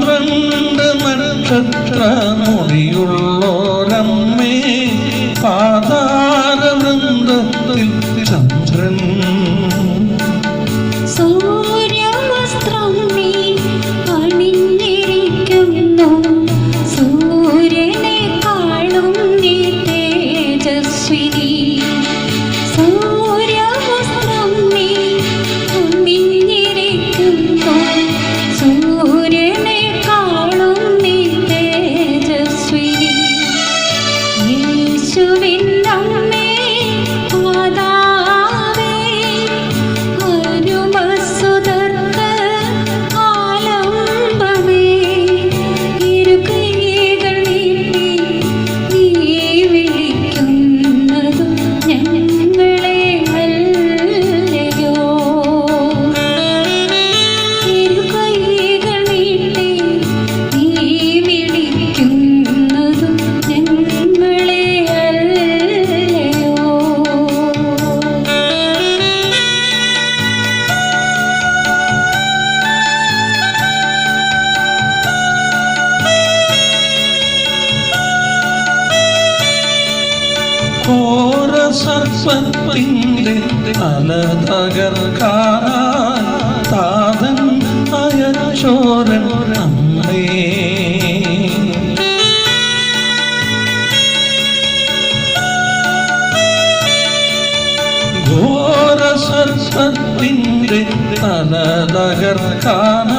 പന്ത്രണ്ട് നക്ഷത്ര മുടിയുള്ളോരം ഘോര സർപ്പത്തിന്റെ അല തകർക്കാൻ താതൻ അയശോരൻ അമ്മേ. ഘോര സർപ്പത്തിന്റെ തല തകർക്കാൻ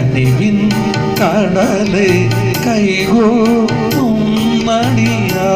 കണ്ണിവിൻ കടൽ കൈകോ നടിയാ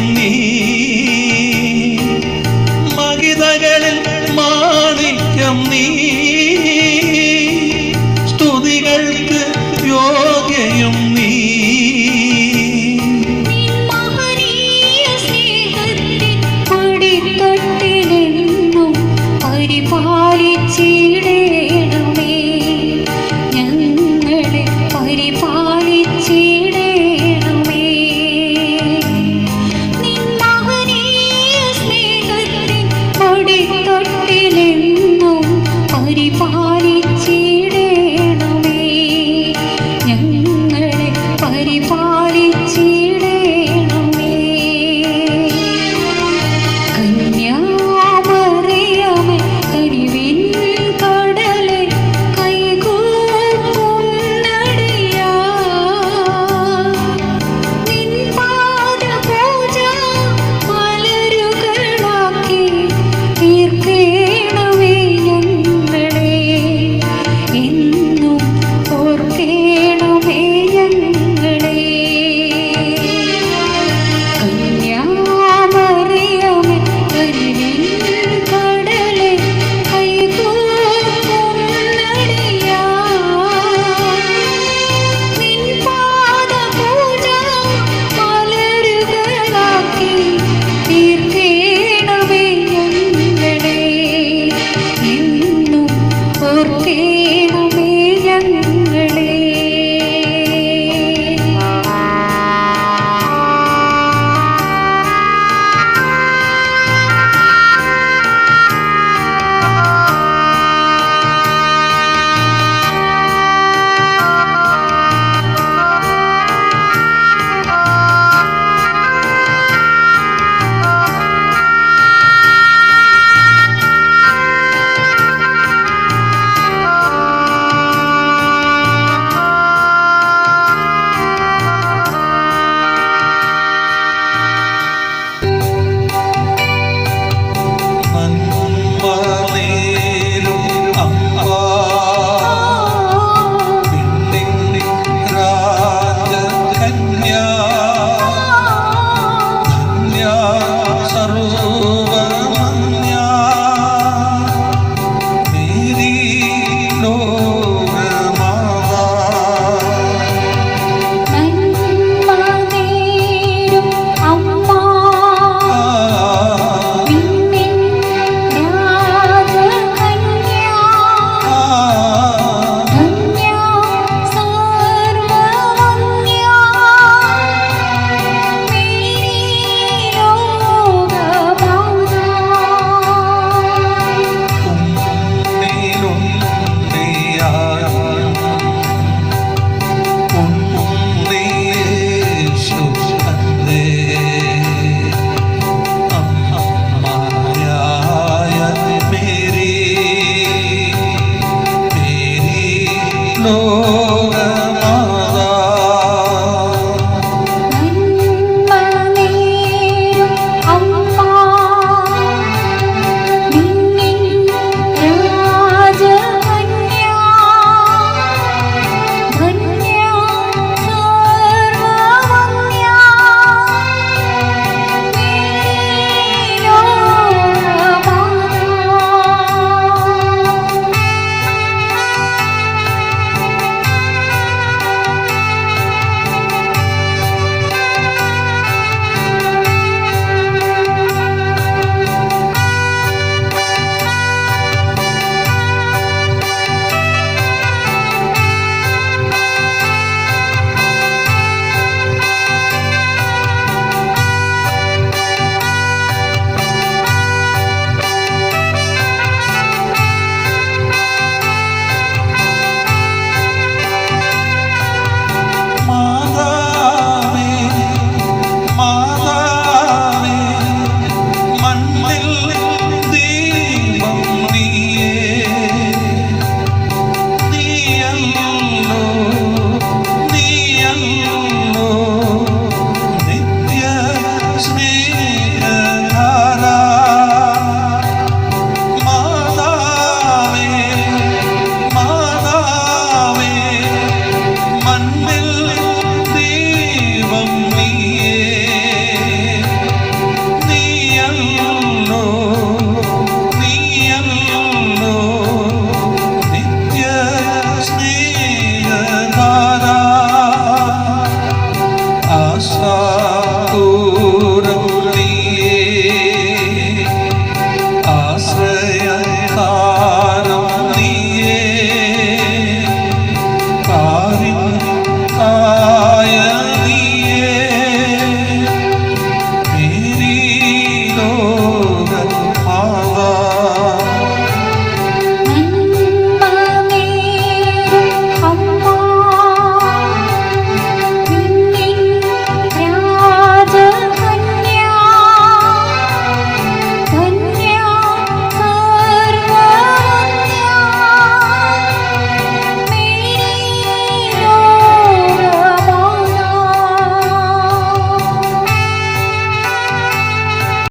നീ മകിതകളിൽ മാണിക്യം നീ. സ്തുതികൾക്ക് യോഗ്യയും നീ. പരിപാലിച്ചിടേണമേ. ഞങ്ങളെ പരിപാലിച്ചേ